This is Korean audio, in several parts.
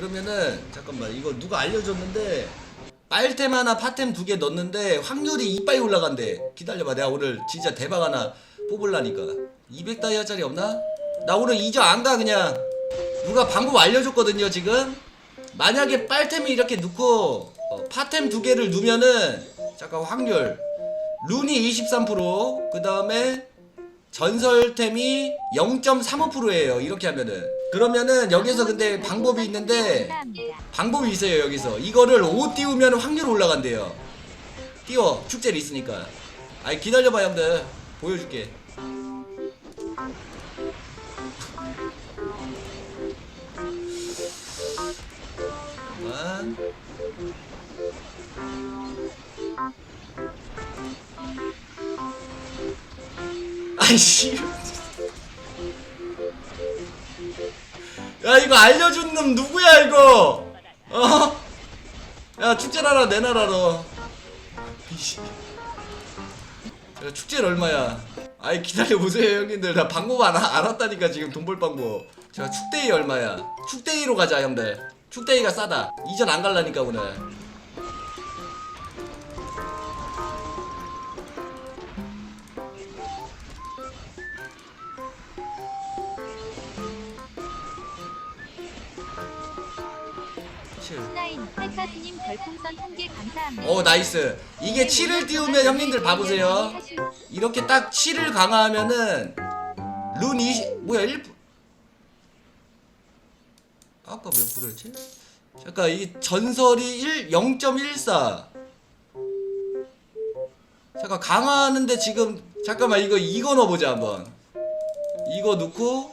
그러면은 잠깐만 이거 누가 알려줬는데 빨템 하나 파템 두 개 넣었는데 확률이 이빨이 올라간대. 기다려봐 내가 오늘 진짜 대박 하나 뽑을라니까. 200다이아짜리 없나? 나 오늘 이저 안가 그냥. 누가 방법 알려줬거든요 지금. 만약에 빨템이 이렇게 넣고 어, 파템 두 개를 넣으면은 잠깐 확률. 룬이 23%그 다음에 전설템이 0.35%예요. 이렇게 하면은 그러면은 여기서 근데 방법이 있는데. 방법이 있어요 여기서. 이거를 5 띄우면 확률 올라간대요. 띄워. 축제를 있으니까. 아이 기다려봐 형들. 보여줄게. 잠깐만 아이씨 이거 알려준 놈 누구야 이거? 어? 야 축제라라 내놔라 이씨. 야 축제는 얼마야? 아이 기다려보세요 형님들. 나 방법 안 아- 알았다니까 지금 돈 벌 방법. 자 축대이 얼마야? 축대이로 가자 형들. 축대이가 싸다. 이전 안 갈라니까 오늘 팔카스님 별풍선 한개 감사합니다. 어 나이스. 이게 7을 띄우면 형님들 봐보세요. 이렇게 딱 7을 강화하면은 룬 20, 뭐야 1 아까 몇 프로였지? 잠깐 이 전설이 1 0.14 잠깐 강화하는데 지금 잠깐만 이거 이거 넣어보자 한번. 이거 넣고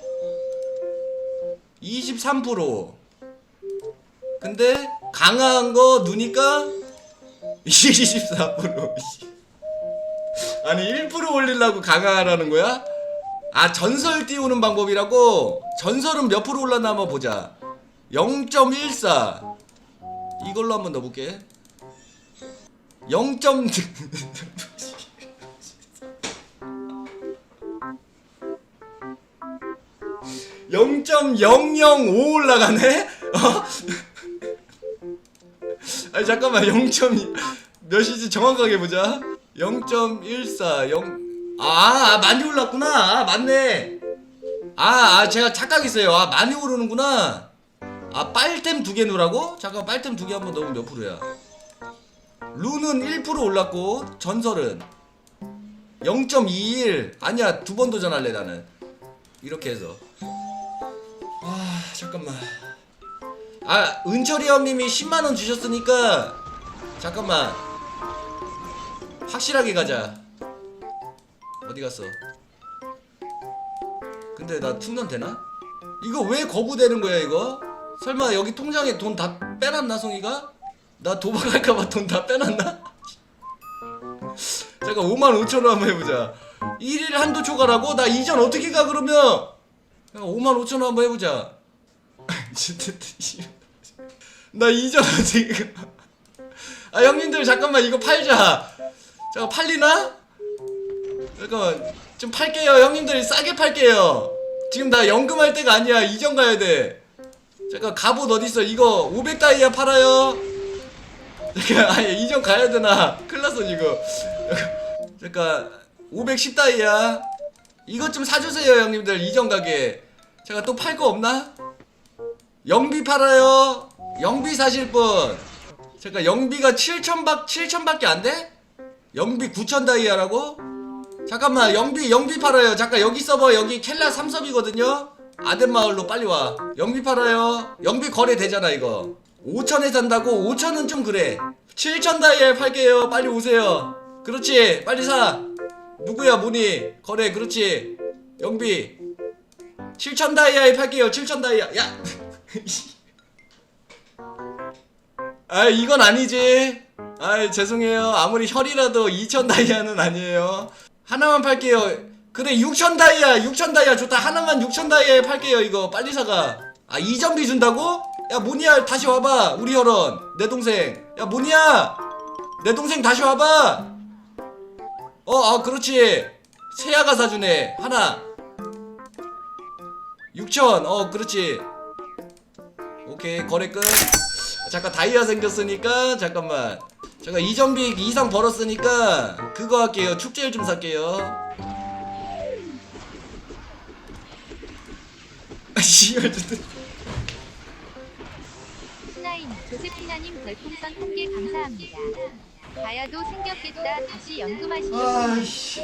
23% 근데 강화한 거 누니까 24% 씨. 아니 1% 올리려고 강화하라는 거야? 아 전설 띄우는 방법이라고? 전설은 몇 프로 올랐나 한번 보자 0.14 이걸로 한번 넣어볼게 0. 0.005 올라가네? 어? 아니 잠깐만 0. 몇이지? 정확하게 보자. 0.14 0 아, 아 많이 올랐구나. 아 맞네. 아, 아 제가 착각했어요. 아 많이 오르는구나. 아 빨템 두개 넣으라고? 잠깐 빨템 두개 한번 넣으면 몇 프로야? 룬은 1% 올랐고 전설은 0.21 아니야 두 번 도전할래 나는. 이렇게 해서. 아 잠깐만 아 은철이 형님이 10만원 주셨으니까 잠깐만 확실하게 가자 어디 갔어 근데 나 충전 되나? 이거 왜 거부되는 거야 이거? 설마 여기 통장에 돈 다 빼놨나 송이가? 나 도박할까봐 돈 다 빼놨나? 잠깐 5만 5천원 한번 해보자 1일 한도 초과라고? 나 이전 어떻게 가 그러면? 5만 5천원 한번 해보자 진짜 씨. 나 이전 가? 아 형님들 잠깐만 이거 팔자. 잠깐 팔리나? 잠깐만 좀 팔게요. 형님들 싸게 팔게요. 지금 나 연금할 때가 아니야. 이전 가야 돼. 잠깐 갑옷 어딨어? 이거 500다이아 팔아요. 잠깐 아니 이전 가야 되나? 큰일났어 이거 잠깐 510다이아. 이것 좀 사주세요 형님들. 이전 가게. 제가 또 팔 거 없나? 영비 팔아요 영비 사실 분. 잠깐 영비가 7천밖 7천밖에 안 돼? 영비 9천 다이아라고? 잠깐만 영비 영비 팔아요. 잠깐 여기 서버 여기 켈라 3섭이거든요. 아덴마을로 빨리 와. 영비 팔아요. 영비 거래 되잖아 이거. 5천에 산다고? 5천은 좀 그래. 7천 다이아에 팔게요. 빨리 오세요. 그렇지? 빨리 사. 누구야 뭐니 거래 그렇지? 영비. 7천 다이아에 팔게요. 7천 다이아. 야 아 이건 아니지. 아 죄송해요. 아무리 혈이라도 2천 다이아는 아니에요. 하나만 팔게요. 그래 6천 다이아 6천 다이아 좋다. 하나만 6천 다이아에 팔게요 이거. 빨리 사가. 아 이전비 준다고? 야 모니야 다시 와봐 우리 혈원. 내 동생. 야 모니야! 내 동생 다시 와봐! 어 아 그렇지. 세아가 사주네. 하나. 6천. 어 그렇지. 오케이 거래 끝 잠깐 다이아 생겼으니까 잠깐만. 제가 이전비 이상 벌었으니까 그거 할게요. 축제일 좀 살게요. 아, 씨발 신하인 조세피나님 별풍선 한개 감사합니다. 가야도 생겼겠다. 다시 연금하시죠. 아이씨.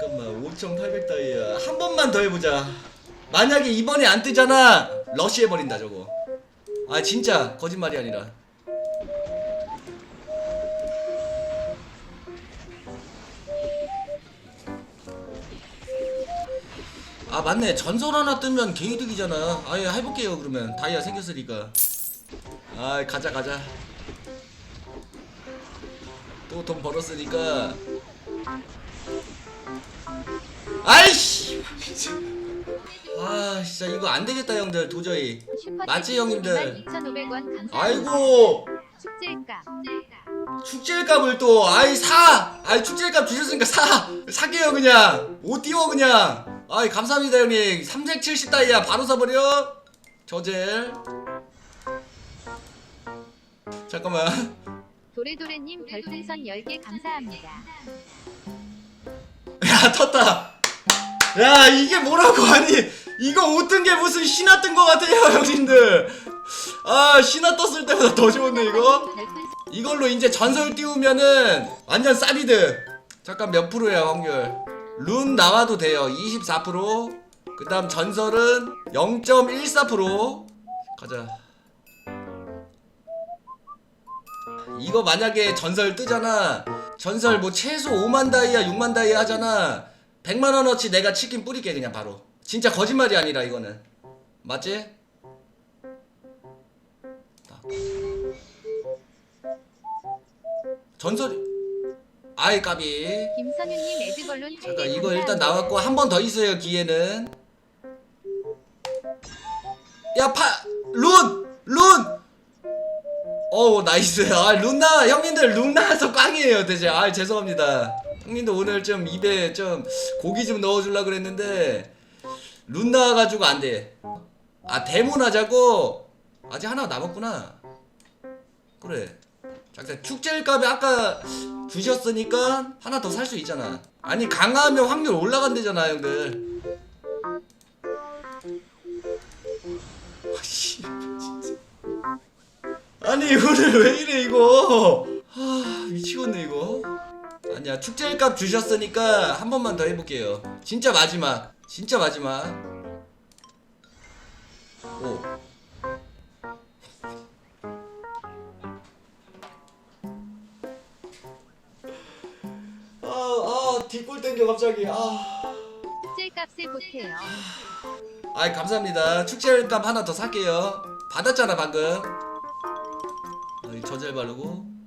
잠깐만. 5,800 다이아. 한 번만 더 해보자. 만약에 이번에 안 뜨잖아. 러시 해버린다 저거 아 진짜 거짓말이 아니라. 아 맞네. 전설 하나 뜨면 개이득이잖아. 아예 해볼게요 그러면. 다이아 생겼으니까. 아 가자 가자. 또 돈 벌었으니까. 아이씨 아 진짜 이거 안 되겠다 형들 도저히. 맞지, 형님들? 2,500원 감사합니다. 아이고. 축제일까? 축제값을 또 아이 사! 아이 축제값 주셨으니까 사! 사게요 그냥. 못 띄워 그냥. 아이 감사합니다 형님. 370 다이아 바로 사버려. 저젤. 잠깐만. 도레도레님 별풍선 10개 감사합니다. 야 텄다. 야 이게 뭐라고 아니 이거 못뜬게 무슨 신화 뜬 거 같아요 형님들. 아 신화 떴을 때보다 더 좋네 이거. 이걸로 이제 전설 띄우면은 완전 싸비드. 잠깐 몇 프로야 확률? 룬 나와도 돼요 24%그 다음 전설은 0.14% 가자. 이거 만약에 전설 뜨잖아. 전설 뭐 최소 5만 다이아 6만 다이아 하잖아. 100만원어치 내가 치킨 뿌릴게 그냥 바로 진짜 거짓말이 아니라 이거는. 맞지? 전설이. 아이 까비. 김선유님 에드벌룬 8개 잠깐 이거 일단 나왔고 한 번 더 있어요 기회는. 야파룬룬! 어우 나이스. 아 룬 나 형님들 룬 나와서 꽝이에요 대체. 아 죄송합니다. 형님들 오늘 좀 입에 좀 고기 좀 넣어줄라 그랬는데 룬 나와가지고 안 돼아 데몬 하자고 아직 하나 남았구나 그래 잠깐 축제일 값에 아까 주셨으니까 하나 더 살 수 있잖아. 아니 강화하면 확률 올라간대잖아 형들. 아, 씨. 아니 오늘 왜 이래 이거? 아 미치겠네 이거. 아니야 축제일 값 주셨으니까 한 번만 더 해볼게요. 진짜 마지막. 진짜 마지막. 오. 아, 아, 뒷골 땡겨 갑자기. 아. 축제값에 보태요. 아이 감사합니다. 축제값 하나 더 살게요. 받았잖아 방금. 저젤 바르고.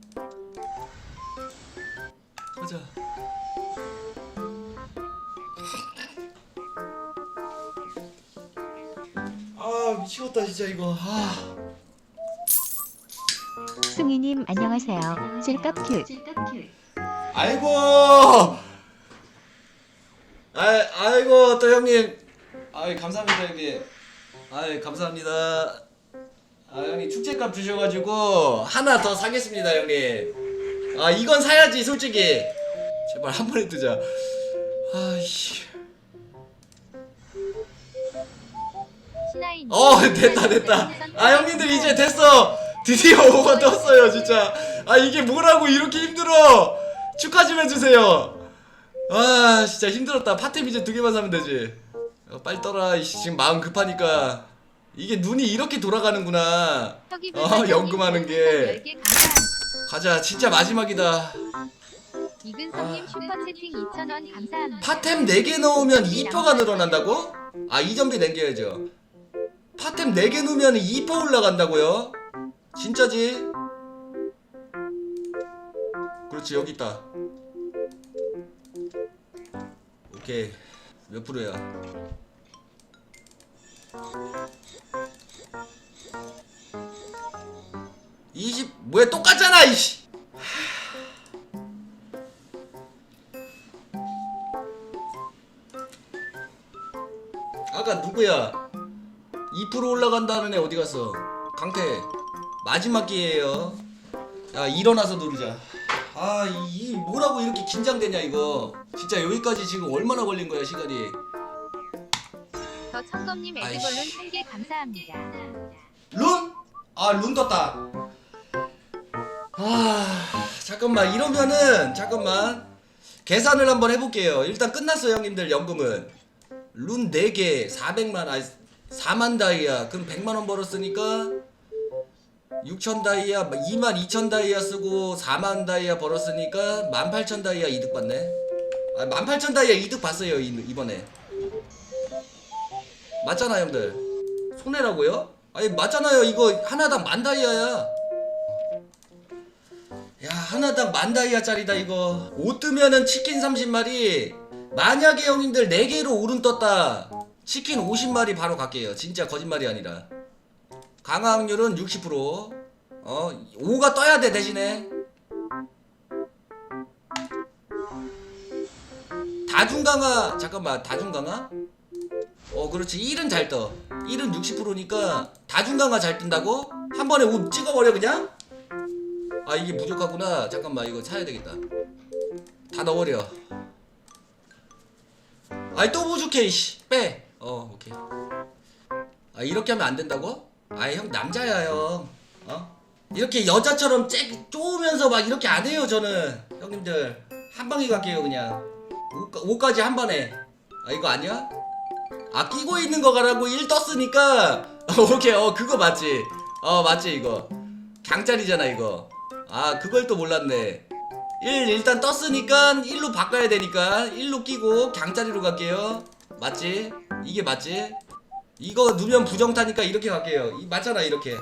미치겠다 진짜 이거. 아. 승희님 안녕하세요. 찔깍 큐. 아이고. 아 아이고 또 형님. 아이 감사합니다 형님. 아이 감사합니다. 아 형님 축제값 주셔가지고 하나 더 사겠습니다 형님. 아 이건 사야지 솔직히. 제발 한 번에 뜨자. 아이씨. 신하인 어 됐다 됐다. 아 형님들 이제 됐어. 드디어 5가 떴어요 진짜. 아 이게 뭐라고 이렇게 힘들어. 축하 좀 해주세요. 아 진짜 힘들었다. 파템 이제 두 개만 사면 되지. 어, 빨리 떠라. 이씨, 지금 마음 급하니까. 이게 눈이 이렇게 돌아가는구나. 어, 연금하는 게. 10개 감사합니다. 가자. 진짜 마지막이다. 이근성님 슈퍼채팅 2,000원 감사합니다. 파템 4개 넣으면 2%가 늘어난다고? 아 이전비 남겨야죠. 파템 4개 넣으면 2% 올라간다고요? 진짜지? 그렇지 여기 있다. 오케이 몇 프로야? 이십 뭐야 똑같잖아 이씨. 아까 누구야? 2% 올라간다는 애 어디 갔어? 강태 마지막 기회예요. 야 일어나서 누르자. 아, 이, 이 뭐라고 이렇게 긴장되냐 이거. 진짜 여기까지 지금 얼마나 걸린 거야 시간이. 더 청검님 에드벌룬 아이씨. 1개 감사합니다. 룬? 아, 룬 떴다. 아, 잠깐만 이러면은 잠깐만 계산을 한번 해볼게요. 일단 끝났어요, 형님들 연금은 룬 4개 400만 아 4만 다이아 그럼 100만 원 벌었으니까 6천 다이아 2만 2천 다이아 쓰고 4만 다이아 벌었으니까 18,000 다이아 이득 받네. 아, 18,000 다이아 이득 봤어요 이- 이번에. 맞잖아 형들. 손해라고요? 아니 맞잖아요 이거 하나당 만 다이아야 야 하나당 만 다이아짜리다 이거 옷 뜨면은 치킨 30마리 만약에 형님들 4개로 오른 떴다 치킨 50마리 바로 갈게요. 진짜 거짓말이 아니라. 강화 확률은 60%어 5가 떠야 돼 대신에. 다중 강화 잠깐만 다중 강화? 어 그렇지. 1은 잘 떠. 1은 60%니까 다중강화 잘 뜬다고? 한 번에 옷 찍어버려 그냥? 아 이게 부족하구나. 잠깐만 이거 사야 되겠다. 다 넣어버려. 아이 또 부족해 이씨. 빼 어 오케이. 아 이렇게 하면 안 된다고? 아이 형 남자야 형. 어? 이렇게 여자처럼 쬐, 쪼으면서 막 이렇게 안 해요 저는. 형님들 한 방에 갈게요 그냥. 5, 까지한 번에. 아 이거 아니야? 아 끼고 있는 거 가라고 1 떴으니까. 오케이 어 그거 맞지. 어 맞지 이거. 강짜리잖아 이거. 아 그걸 또 몰랐네. 1 일단 떴으니까 1로 바꿔야 되니까. 1로 끼고 강짜리로 갈게요. 맞지 이게 맞지? 이거 누면 부정 타니까 이렇게 갈게요. 이, 맞잖아 이렇게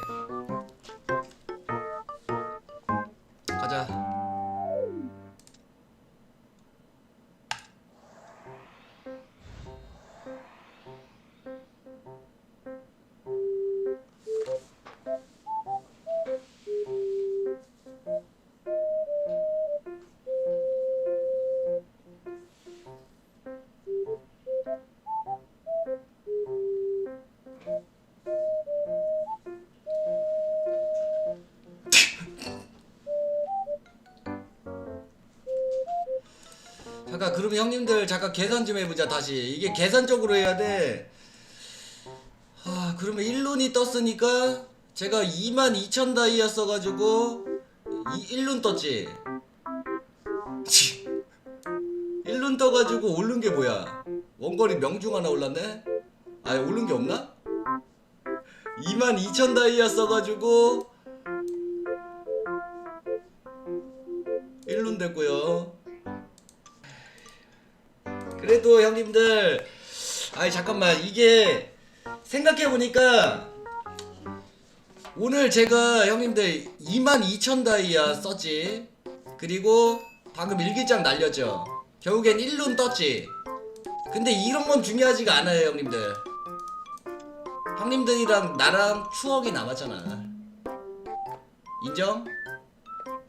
그러면 형님들 잠깐 계산 좀 해보자 다시 이게 계산적으로 해야 돼. 아 그러면 1룬이 떴으니까 제가 22,000 다이아 써가지고 이 1룬 떴지. 1룬 떠가지고 오른 게 뭐야? 원거리 명중 하나 올랐네? 아 오른 게 없나? 22,000 다이아 써가지고 1룬 됐고요. 그래도 형님들 아니 잠깐만. 이게 생각해보니까 오늘 제가 형님들 22,000 다이아 썼지. 그리고 방금 일기장 날렸죠. 결국엔 1룬 떴지. 근데 이런 건 중요하지가 않아요 형님들. 형님들이랑 나랑 추억이 남았잖아. 인정?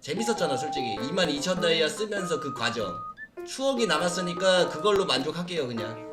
재밌었잖아 솔직히. 22,000 다이아 쓰면서 그 과정 추억이 남았으니까 그걸로 만족할게요 그냥